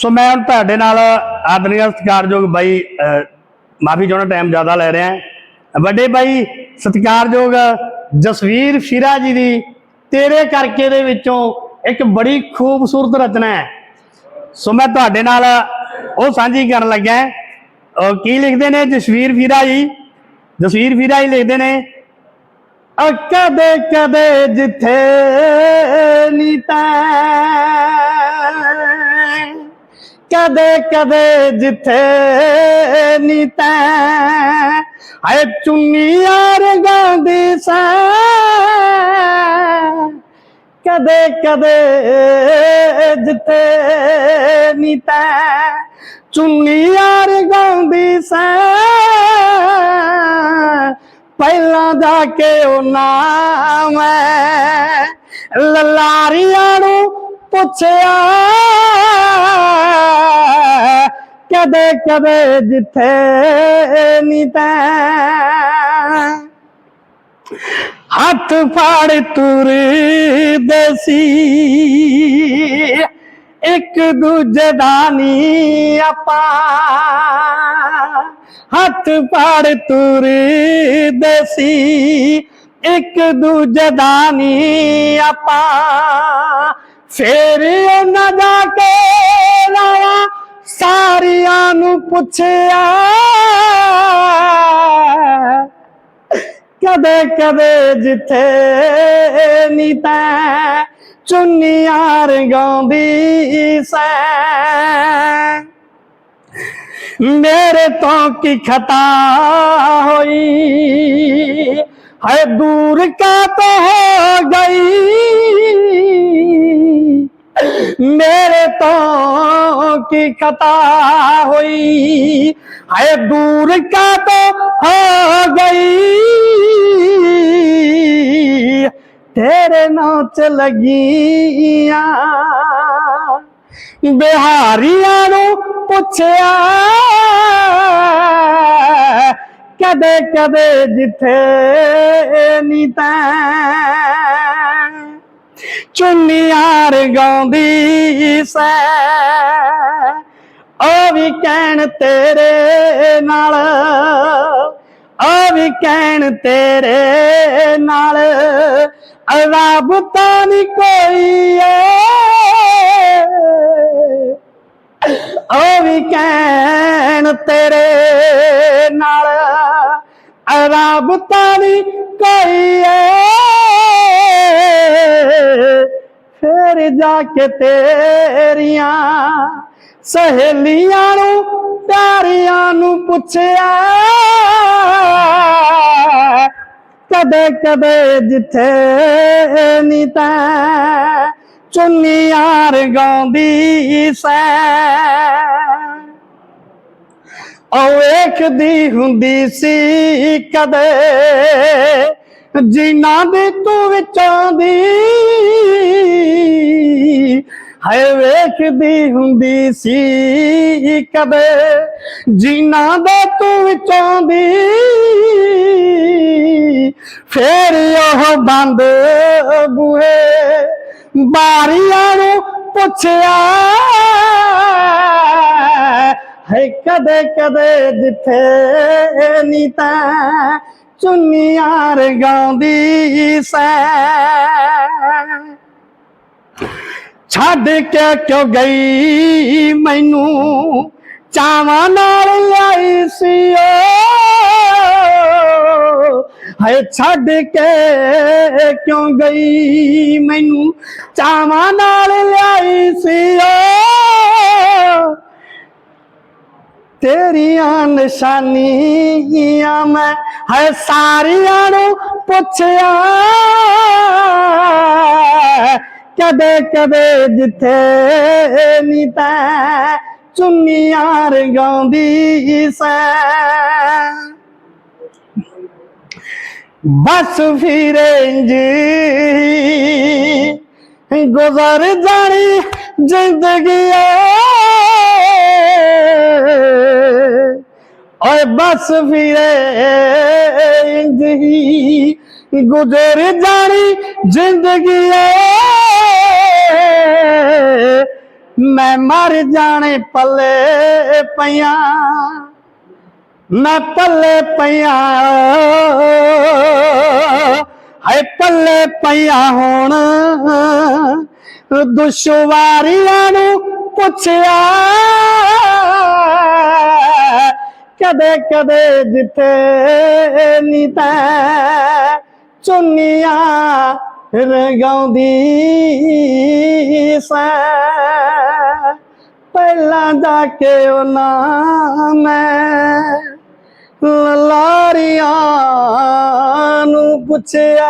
ਸੋ ਮੈਂ ਹੁਣ ਤੁਹਾਡੇ ਨਾਲ ਆਦਰਣੀय ਸਤਿਕਾਰਯੋਗ ਬਾਈ ਮਾਫੀ ਚਾਹੁੰਦਾ ਟਾਈਮ ਜ਼ਿਆਦਾ ਲੈ ਰਿਹਾ ਵੱਡੇ ਬਾਈ ਸਤਿਕਾਰਯੋਗ ਜਸਵੀਰ ਸ਼ਿਰਾ ਜੀ ਦੀ, ਤੇਰੇ ਕਰਕੇ ਦੇ ਵਿੱਚੋਂ ਇੱਕ ਬੜੀ ਖੂਬਸੂਰਤ ਰਚਨਾ ਹੈ। ਸੋ ਮੈਂ ਤੁਹਾਡੇ ਨਾਲ ਉਹ ਸਾਂਝੀ ਕਰਨ ਲੱਗਾ ਕੀ ਲਿਖਦੇ ਨੇ ਜਸਵੀਰ ਫੀਰਾ ਜੀ? ਜਸਵੀਰ ਫੀਰਾ ਜੀ ਲਿਖਦੇ ਨੇ ਕਦੇ ਕਦੇ ਜਿੱਥੇ ਨੀ ਕਦੇ ਕਦੇ ਜਿੱਥੇ ਨੀ ਤੈ। ਆਏ ਚੁੰਨੀਆਂ ਰੰਗਾਂ ਦੀ ਸੈਂ। ਕਦੇ ਕਦੇ ਜਿੱਥੇ ਨੀ ਤੈ। ਚੁੰਨੀਆਂ ਰੰਗਾਂ ਦੀ ਸੈਂ। ਪਹਿਲਾਂ ਜਾ ਕੇ ਉਹ ਨਾਮ ਲਲਾਰੀਆਂ ਨੂੰ ਪੁੱਛਿਆ, ਕਦੇ ਕਦੇ ਜਿੱਥੇ ਨੀ ਤੈਂ। ਹੱਥ ਫਾੜ ਤੁਰਦੇ ਸੀ ਇੱਕ ਦੂਜੇ ਦਾ ਨੀ ਆਪਾਂ। ਹੱਥ ਫਾੜ ਤੁਰਦੇ ਸੀ ਇੱਕ ਦੂਜੇ ਦਾ ਨੀ ਆਪਾਂ। ਫੇਰ ਉਹਨਾਂ ਜਾ ਕੇ ਸਾਰਿਆਂ ਨੂੰ ਪੁੱਛਿਆ। ਕਦੇ ਕਦੇ ਜਿੱਥੇ ਨੀ ਤੈ ਚੁੰਨੀਆਂ ਰੰਗਾਉਂਦੀ ਸੈਂ। ਮੇਰੇ ਤੋਂ ਕੀ ਖਤਾ ਹੋਈ? ਹੈ ਦੂਰ ਕਾ ਤੋ ਹੋ ਗਈ? ਮੇਰੇ ਤੋਂ ਕੀ ਖਤਾ ਹੋਈ ਹੈ ਦੂਰ ਕਾ ਤੋ ਹੋ ਗਈ ਤੇਰੇ ਨਾਂ ਚ ਲੱਗੀਆਂ ਬਿਹਾਰੀਆਂ ਨੂੰ ਪੁੱਛਿਆ ਕਦੇ ਕਦੇ ਜਿੱਥੇ ਨੀ ਤੈਂ ਚੁੰਨੀਆਂ ਰੰਗਾਉਂਦੀ ਸੈ। ਉਹ ਵੀ ਕਹਿਣ ਤੇਰੇ ਨਾਲ, ਉਹ ਵੀ ਕਹਿਣ ਤੇਰੇ ਨਾਲ। ਅਜ਼ਾਬ ਤਾਂ ਨਹੀਂ ਕੋਈ ਏ। ਉਹ ਵੀ ਕਹਿਣ ਤੇਰੇ ਨਾਲ ਅਰਾਬ ਤਾਨੀ ਕੋਈ ਏ। ਫਿਰ ਜਾ ਕੇ ਤੇਰੀਆਂ ਸਹੇਲੀਆਂ ਨੂੰ, ਪਿਆਰੀਆਂ ਨੂੰ ਪੁੱਛਿਆ। ਕਦੇ ਕਦੇ ਜਿੱਥੇ ਨੀ ਤੈਂ ਚੁੰਨੀਆਂ ਰੰਗਾਉਂਦੀ ਸੈਂ। ਉਹ ਵੇਖਦੀ ਹੁੰਦੀ ਸੀ ਕਦੇ ਜਿਨ੍ਹਾਂ ਦੇ ਤੂੰ ਵਿੱਚੋਂ ਦੀ ਹਾਏ ਵੇਖਦੀ ਹੁੰਦੀ ਸੀ ਕਦੇ। ਜਿਨ੍ਹਾਂ ਦੇ ਤੂੰ ਵਿੱਚੋਂ ਦੀ ਫੇਰ ਉਹ ਬੰਦ ਬੂਹੇ। ਬਾਰੀਆਂ ਨੂੰ ਪੁੱਛਿਆ ਹੈ ਕਦੇ ਕਦੇ ਜਿੱਥੇ ਨੀ ਤਾਂ ਚੁੰਨੀਆਂ ਰੰਗਾਉਂਦੀ ਸੈ। ਛੱਡ ਕੇ ਕਿਉਂ ਗਈ ਮੈਨੂੰ? ਚਾਵਾਂ ਨਾਲ ਲਿਆਈ ਸੀ ਓ ਹਾਏ ਛੱਡ ਕੇ ਕਿਉਂ ਗਈ ਮੈਨੂੰ? ਚਾਵਾਂ ਨਾਲ ਲਿਆਈ ਸੀ ਓ ਤੇਰੀਆਂ ਨਿਸ਼ਾਨੀਆਂ ਮੈਂ ਹੈ ਸਾਰੀਆਂ ਨੂੰ ਪੁੱਛਿਆ। ਕਦੇ ਕਦੇ ਜਿੱਥੇ ਨੀ ਤੈਂ ਚੁੰਨੀਆਂ ਰੰਗਾਉਂਦੀ ਸੈਂ। ਬਸ ਫਿਰੇ ਜੀ ਗੁਜ਼ਰ ਜਾਣੀ ਜ਼ਿੰਦਗੀ ਆ ਓਏ ਬਸ ਫਿਰੇ ਜੀ ਗੁਜ਼ਰ ਜਾਣੀ, ਜ਼ਿੰਦਗੀ ਮੈਂ ਮਰ ਜਾਣੇ ਪੱਲੇ ਪਈਆਂ, ਮੈਂ ਪੱਲੇ ਪਈਆਂ। ਹਾਏ ਪੱਲੇ ਪਈਆਂ ਹੁਣ, ਦੁਸ਼ਵਾਰੀਆਂ ਨੂੰ ਪੁੱਛਿਆ। ਕਦੇ ਕਦੇ ਜਿੱਥੇ ਨੀ ਤੈ ਚੁੰਨੀਆਂ ਰਗਾਉਂਦੀ ਸੈ। ਪਹਿਲਾਂ ਜਾ ਕੇ ਉਹ ਉਹਨਾਂ ਮੈਂ ਲਾਰੀਆਂ ਨੂੰ ਪੁੱਛਿਆ।